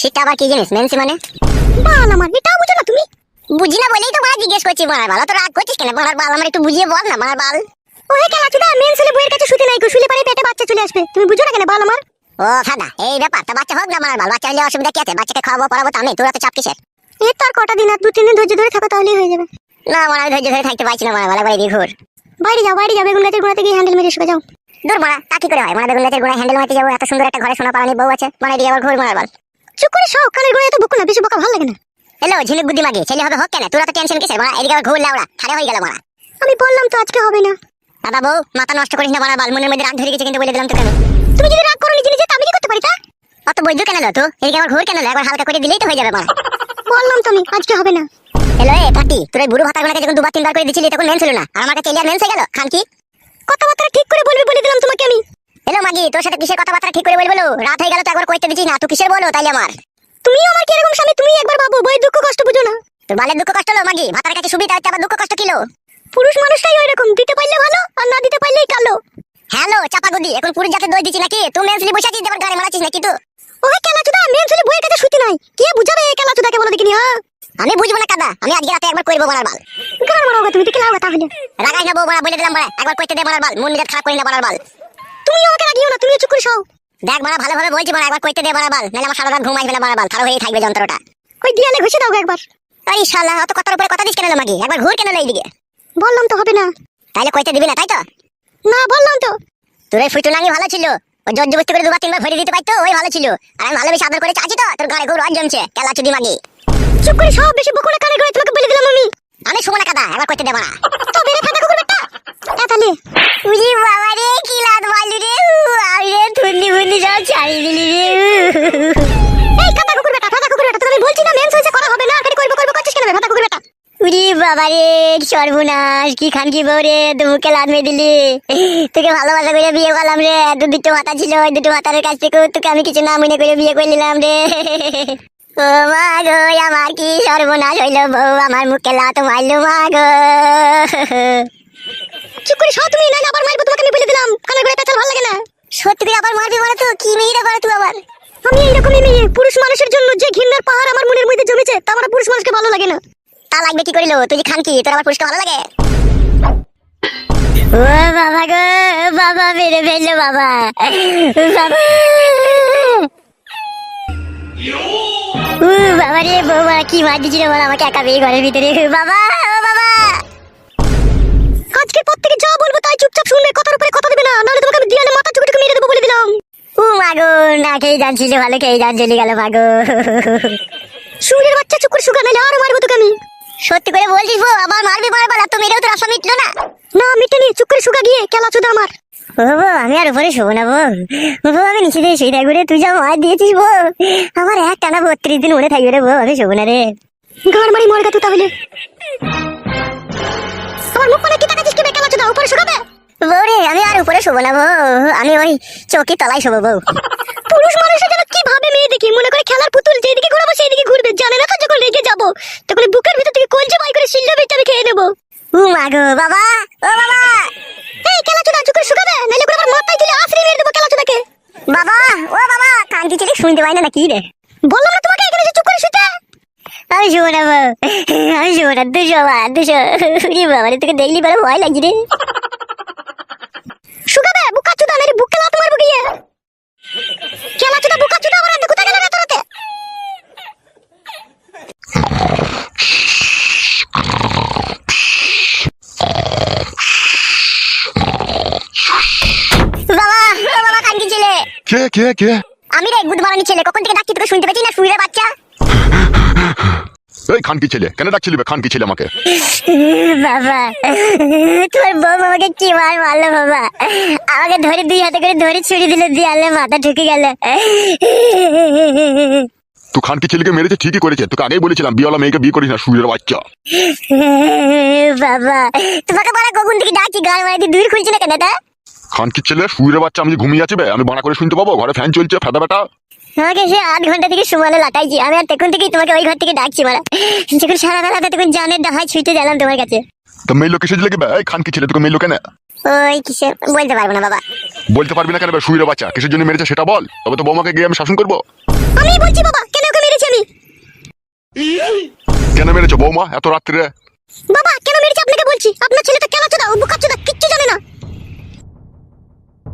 সেটা আবার কি জিনিস মেনসি মানে? বাল আমার এটাও বুঝো না তুমি। বুঝি না বলেই তো মারা জিজ্ঞেস করছি মারার বাল। তো রাগ করছিস কেন? মারার বাল আমার একটু বুঝিয়ে বল না মারার বাল। ও হে কেলাচুদা মেন্স হলে বইয়ের কাছে শুতে নাই গো শুলে পারে পেটে বাচ্চা চলে আসবে। তুমি বুঝো না কেন বাল আমার? ও ফাদা এই ব্যাপার তা বাচ্চা হোক না মারার বাল বাচ্চা হলে অসুবিধা কি আছে? বাচ্চাকে খাওয়াবো পড়াবো তো আমি তোরা তো চাপ কিসের? এর তো আর কটা দিন আর দু তিন দিন ধৈর্য ধরে থাকো তাহলেই হয়ে যাবে। না মারা আমি ধৈর্য ধরে থাকতে পারছি না মারা বালা বাড়ি দিয়ে ঘুর। বাইরে যাও বাইরে যাও বেগুন গাছের গোড়াতে গিয়ে হ্যান্ডেল মেরে শুকে যাও। দূর মারা তা কি করে হয়? মারা বেগুন গাছের গোড়ায় হ্যান্ডেল মারতে যাব? এত সুন্দর একটা ঘরে সোনা পালানি বউ আছে। মানে দিয়ে আবার ঘুর মারার বাল। চুপ করে সব কানের গোড়ায় তো বকো না বেশি বকা ভালো লাগে না। হ্যালো ঝিনুক বুদ্ধি মাগি ছেলে হবে হোক কেন? তোরা তো টেনশন কিসের? মারা এদিকে ঘুর লাউড়া ছাড়ে হয়ে গেল মারা আমি বললাম তো আজকে হবে না। দাদা বউ মাথা নষ্ট করিস না মারা বাল মনের মধ্যে রাগ ধরে গেছে কিন্তু বলে দিলাম তোকে আমি। তুমি যদি রাগ করো নিজে নিজে আমি কি করতে পারি তা? অত বৈদ্য কেন লো তো এদিকে আবার ঘুর কেন লো একবার হালকা করে দিলেই তো হয়ে যাবে মারা বললাম তো আমি আজকে হবে না। হ্যালো এ পাটি তোর এই বুড়ো ভাতার গোনাকে যখন দুবার তিনবার করে দিছিলি তখন মেন ছিল না। আর আমার কাছে এলিয়ার মেন হয়ে গেল? খান কি? কথাবার্তা ঠিক করে বলবে বলে দিলাম তোমাকে আমি। হ্যালো মাগি তোর সাথে কিসের কথাবার্তা ঠিক করে বলব? রাত হয়ে গেল তো একবার কইতে দিছিস না তুই কিসের বলো তাইলে আমার? তুমিও আমার কি এরকম স্বামী তুমি একবার ভাবো বই দুঃখ কষ্ট বুঝো না। তোর বালের দুঃখ কষ্ট হলো মাগি ভাতার কাছে সুবিধা হচ্ছে আবার দুঃখ কষ্ট কিলো পুরুষ মানুষটাই ওই রকম দিতে পারলে ভালো আর না দিতে পারলেই কালো। হ্যালো চাপা গুদি এখন পুরুষ জাতে দই দিচ্ছি নাকি? তুই মেনসলি বসে আছিস দেবার গাড়ি মারাচ্ছিস নাকি তুই ওই কেলাচুদা মেন ছেলে বইয়ের কাছে শুতে নাই। কে বুঝাবে এই কেলাচুদাকে বলো দেখিনি হ্যাঁ আমি বুঝব না কাদা আমি আজকে রাতে একবার করব মারার বাল। গান মারাও তুমি? দেখে লাও তাহলে রাগাই না বউ বলে দিলাম মারা একবার কইতে দে মারার বাল মন মেজাজ খারাপ করি না মারার বাল। তুমি আমাকে রাগিও না তুমি চুপ করে সও দেখ মারা ভালোভাবে বলছি মারা একবার কইতে দে মারার বাল নাহলে আমার সারা রাত ঘুমাই ফেলে মারার বাল খারাপ হয়ে থাকবে যন্ত্রটা। ওই দিয়ালে ঘষে দাও একবার। এই শালা অত কথার উপরে কথা দিস কেন মাগি? একবার ঘুর কেন এইদিকে? বললাম তো হবে না। তাইলে কইতে দিবি না তাই তো? না বললাম তো। তোর এই ফুটুনাঙ্গি ভালো ছিল। ও জোর জবস্তি করে দুবার তিনবার ভরে দিতে পারতো ওই ভালো ছিল। আর আমি ভালোবেসে আদর করে চাচ্ছি তো তোর ঘরে খুব রজ জমছে। কেলা চুদি মাগি। চুপ করে সব বেশি বকো না কানে করে তোমাকে বলে দিলাম আমি। আমি শুভ না কাদা একবার কইতে দেবো না বাবা রে সর্বনাশ কি খান কি বউ রে মুখে লাদ মেয়ে দিলি। তোকে ভালোবাসা করে বিয়ে করলাম রে দু দুটো মাথা ছিল ওই দুটো মাথার কাছ থেকে তোকে আমি কিছু না মনে করে বিয়ে করে নিলাম রে। ও মা গো আমার কি সর্বনাশ হইল বউ আমার মুখে লাত মারলো মা গো। চুপ করে সব তুমি নাইলে আবার মারবো তোমাকে আমি বলে দিলাম। কানে করে পেছাল ভালো লাগে না। সত্যি করে আবার মারবি মানে তো? কি মেয়েরা করে তুই আবার? আমি এইরকমই মেয়ে। পুরুষ মানুষের জন্য যে ঘৃণার পাহাড় আমার মনের মধ্যে জমেছে তা আমার পুরুষ মানুষকে ভালো লাগে না। তা লাগবে কি করিল? তুই খান কি? তোর আমার ভালো লাগে? ও বাবা গো বাবা মেরে ফেলল বাবা। বাবা। উ বাবা রে বৌমা কি মার দিছিল বল আমাকে একা পেয়ে ঘরের ভিতরে? বাবা ও বাবা। পর থেকে যা বলব তাই চুপচাপ শুনবে কথার উপরে কথা দেবে না নাহলে তোমাকে আমি দিয়ালে মাথা চুকে চুকে মেরে দেবো বলে দিলাম। ও মাগো না খেয়ে যাচ্ছিল ভালো খেয়ে যান চলে গেল মাগো সুরের বাচ্চা চুপ করে শুকা নাহলে আরও মারবো তোকে আমি সত্যি করে বলছিস বউ আবার মারবি মারবার তো মেরেও তো রাস্তা মিটলো না। না মিটেনি চুপ করে শুকা গিয়ে খেলা চুদা আমার বউ আমি আর উপরে শোবো না বউ। বউ আমি নিচে দিয়ে শুয়ে থাকব রে তুই যা মার দিয়েছিস বউ। আমার এক টানা বত্রিশ দিন উড়ে থাকবে রে বউ আমি শোবো না রে। গান মারি মরগা তুই তাহলে। আমার মুখ মানে কি তাকাচ্ছিস কি খেলা চুদা উপরে শুকাবে বউ রে আমি আর উপরে শোবো না বউ আমি ওই চৌকি তলায় শোবো বউ। পুরুষ মানুষের দেখি মনে করে খেলার পুতুল যেদিকে ঘুরাবো সেই দিকে ঘুরবে। জানে না তো যখন রেগে যাব। তখন বুকের ভিতর থেকে কলজে বাই করে শিল্লা বেচে আমি খেয়ে নেব। ও মাগো বাবা! ও বাবা! এই খেলা চুদা চুপ করে শুকাবে? নাহলে করে আমার মাথায় তুলে আছড়ে মেরে দেবো খেলা চুদাকে বাবা ও বাবা কান্তি ছেলে শুনতে পাই না নাকি রে? বললাম না তোমাকে এখানে যে চুপ করে শুতে? আমি শোবো না আমি শোবো না দুশো বা দুশো। বাবা তোকে দেখলি বড় ভয় লাগছে রে শুকাবে বুকা চুদা নারে বুকে লাত মারবো গিয়ে খেলা চুদা বুকা চুদা আমার হাতে কোথায় গেল রে তোরাতে বাবা ও বাবা কান্তি ছেলে কে কে? কে আমি রে গুদ মারানি ছেলে কখন থেকে ডাকছি তোকে শুনতে পেয়েছি না? শুয়ে বাচ্চা। এই খানকি ছেলে কেন ডাকছিলি বে? খানকি ছেলে আমাকে। বাবা তোর বউ আমাকে কি মার মারলো বাবা? আমাকে ধরে দুই হাতে করে ধরে ছুরি দিলে দিয়ে আলে মাথা ঢুকে গেল। তুই খানকি ছেলেকে মেরেছে ঠিকই করেছে। তোকে আগেই বলেছিলাম বিয়েওয়ালা মেয়েকে বিয়ে করিস না সুরের বাচ্চা। বাবা তোমাকে বড় কখন থেকে ডাকছি গান মারি দিয়ে দূর খুলছে না কেন এটা খানকি ছেলে? সুরের বাচ্চা আমি ঘুমিয়ে আছি বে আমি বানা করে শুনতে পাবো? ঘরে ফ্যান চলছে ফেদা বেটা। আমাকে সে আধ ঘণ্টা থেকে সুমালে লাটাইছি। আমি আর তখন থেকেই তোমাকে ওই ঘর থেকে ডাকছি মারা। যখন সারা তখন জানের ছুটে গেলাম তোমার কাছে। তো মেয়ে লোক এসে লেগে এই খানকি ছেলে তোকে মেয়ে লোকে না। ওই কিসে বলতে পারব না বাবা। বলতে পারবি না কেন সুরের বাচ্চা। কিসের জন্য মেরেছে সেটা বল। তবে তো বৌমাকে গিয়ে আমি শাসন করব। আমি বলছি বাবা কেন ওকে মেরেছি আমি? কেন মেরেছো বৌমা এত রাত্রে বাবা কেন মেরেছি আপনাকে বলছি? আপনার ছেলেটা কেন চোদা ও বুকা চোদা কিচ্ছু জানে না।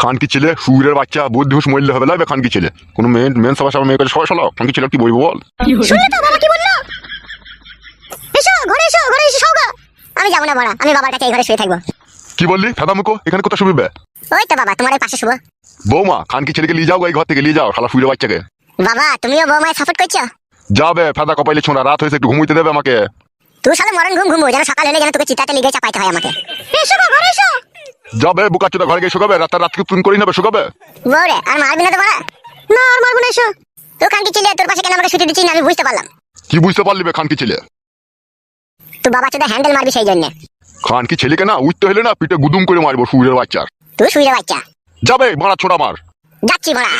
খানকি ছেলে সুরের বাচ্চা বুদ্ধি হুস মরলে হবে লাগবে খানকি ছেলে। কোনো মেয়ে মেন সবার সবার মেয়ে কাছে সবাই সলাও। খানকি ছেলে কি বলব বল? শুনলে তো বাবা কি বলল? এসো ঘরে এসো ঘরে এসে সৌগা আমি যাব না বড়া। আমি বাবার কাছে এই ঘরে শুয়ে থাকব। কি বললি? ফেদা মুখো এখানে কোথায় শুবিবে? ওই তো বাবা তোমার পাশে শুভ বৌমা খানকি ছেলেকে নিয়ে যাও এই ঘর থেকে নিয়ে যাও শালা সুরের বাচ্চাকে। বাবা তুমিও বৌমায় সাপোর্ট করছ? যাবে ফেদা কপাইলে ছোঁড়া রাত হয়েছে একটু ঘুমুইতে দেবে আমাকে। তুই সালে মরণ ঘুম ঘুমবো যেন সকাল হলে যেন তোকে চিতাতে লিগে চাপাইতে হয় আমাকে। এসো গো, ঘরে এসো। যাবে বুকা চোদা ঘরে গিয়ে শুকাবে রাতের রাতকে তুমি করে নেবে শুকাবে? বৌরে আর মারবি না তো মারা না আর মারবো না এসো। তুই কানকি ছিলে তোর পাশে কেন আমাকে ছুটি দিচ্ছিস আমি বুঝতে পারলাম। কি বুঝতে পারলি বে খানকি ছেলে? তুই বাবা চোদা হ্যান্ডেল মারবি সেই জন্য। খানকি ছেলেকে না উঠতে হলে না পিঠে গুদুম করে মারবো সুরের বাচ্চার তুই শুয়ে বাচ্চা। যাবে মারা ছোড়া মার। যাচ্ছি মারা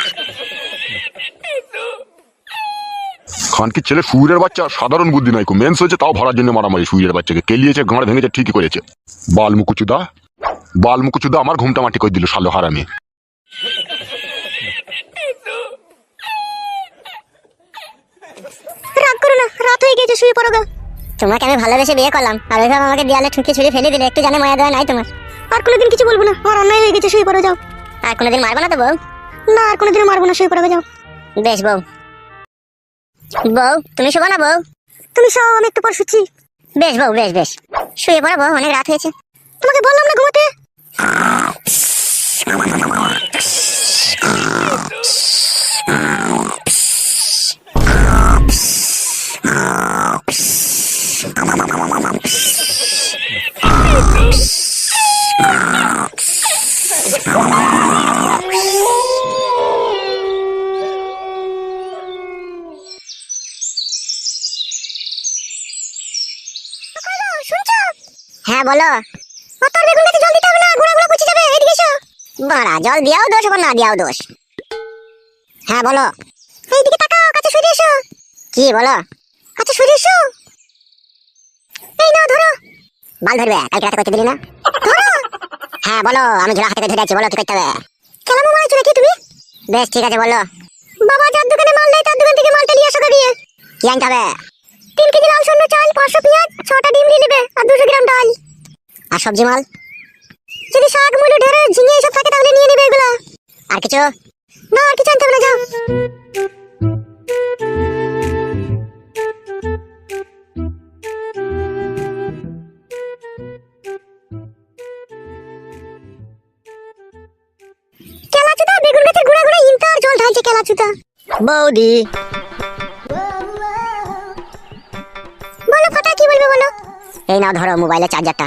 খানকি ছেলে সুরের বাচ্চা সাধারণ বুদ্ধি নাই মেন্স হয়েছে তাও ভরার জন্য মারামারি সুরের বাচ্চাকে। কেলিয়েছে গাঁড় ভেঙেছে ঠিকই করেছে। বাল মুকুচুদা বাল মুকুচুদা আমার ঘুমটা মাটি করে দিল সালো হারামি। রাগ করো না রাত হয়ে গেছে শুয়ে পড়ো গা। তোমাকে আমি ভালোবেসে বিয়ে করলাম আর ওইভাবে আমাকে দেয়ালে ঠুকে ছুড়ে ফেলে দিলে একটু জানে মায়া দেওয়া নাই তোমার। আর কোনোদিন কিছু বলব না আমার অন্যায় হয়ে গেছে শুয়ে পড়ো যাও। আর কোনোদিন মারবো না তো বউ? না আর কোনোদিন মারবো না শুয়ে পড়ো যাও। বেশ বউ। বউ তুমি শোবো না বউ? তুমি সব আমি একটু পর শুচ্ছি। বেশ বউ বেশ বেশ। শুয়ে পড়ো বউ অনেক রাত হয়েছে। তোমাকে বললাম না ঘুমাতে? হ্যাঁ বলো বাড়া জল দিয়াও দোষ আবার না দিয়াও দোষ। হ্যাঁ বলো। এইদিকে তাকাও, কাছে সরে এসো। কি, বলো? কাছে সরে এসো। এই নাও, ধরো। বাল ধরবে, কালকে রাতে করতে দিলি না? হ্যাঁ বলো, আমি ঝোলা হাতে ধরে আছি, বলো, কি করতে হবে? কেলামো মারাইছো নাকি তুমি? বেশ, ঠিক আছে, বলো। বাবা যার দোকানে মাল নেই তার দোকান থেকে মালটা নিয়ে আসো গিয়ে কি আনতে হবে? তিন কেজি লাল সন্ন্য চাল, পাঁচশো পেঁয়াজ, ছটা ডিম নিয়ে নেবে, আর দুশো গ্রাম ডাল। আর সবজি মাল? যদি শাক মুলো ঢেঁড়ে ঝিঙে এসব থাকে তাহলে নিয়ে নেবে এগুলা আর কিছু? না আর কিছু আনতে হবে না যাও। কেলাচুদা বেগুন গাছের গুড়া গুড়া ইন্টার জল ঢালছে কেলাচুদা। বৌদি। বলো ফাটা কি বলবে বলো? এই নাও ধরো মোবাইলের চার্জারটা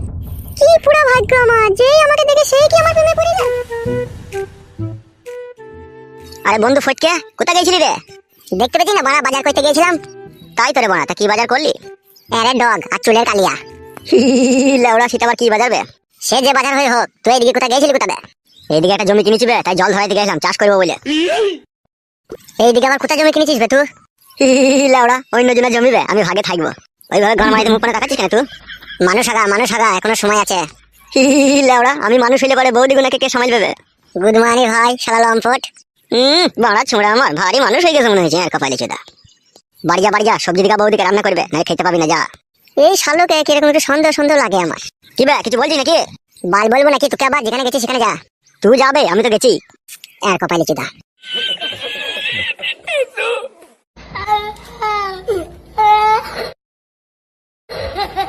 কি ভাগ্য আমার? যেই আমাকে দেখে সেই কি আমার প্রেমে পড়ে যায়? আরে বন্ধু ফটকে, কোথায় গেছিলি রে? দেখতে না বাজার করতে তাই তোরে তা কি বাজার করলি? আরে ডগ, আর চুলের কালিয়া। সেটা আবার কি বাজারবে সে যে বাজার হয়ে হোক, তুই এদিকে কোথায় গেছিলি এইদিকে একটা জমি কিনেছি তাই জল ধরাইতে গেছিলাম চাষ করব বলে। এইদিকে আবার কোথায় জমি কিনেছিস বে তুই? লেওড়া, অন্য জনের জমি বে, আমি ভাগে থাকব। ওইভাবে ঘর মারিতে মুখ পানে কেন তুই? মানুষ আগা মানুষ আগা, এখনও সময় আছে। লেওড়া, আমি মানুষ হইলে পরে বৌদি গুনাকে কে সামাল দেবে? গুড মর্নিং ভাই, শালা লম্পট। হুম বাড়া ছোঁড়া আমার, ভারী মানুষ হয়ে গেছে মনে হয়েছে আর কপালে চোদা। বাড়ি যা বাড়ি যা, সবজি দিকা বৌদিকে রান্না করবে না খেতে পাবি না, যা। এই শালোকে কীরকম একটু সন্দেহ সন্দেহ লাগে আমার। কি বে, কিছু বলছি নাকি? বাল বলব নাকি, তোকে আবার যেখানে গেছিস সেখানে যা। তুই যাবে, আমি তো গেছি। আর কপালে চোদা। 哈！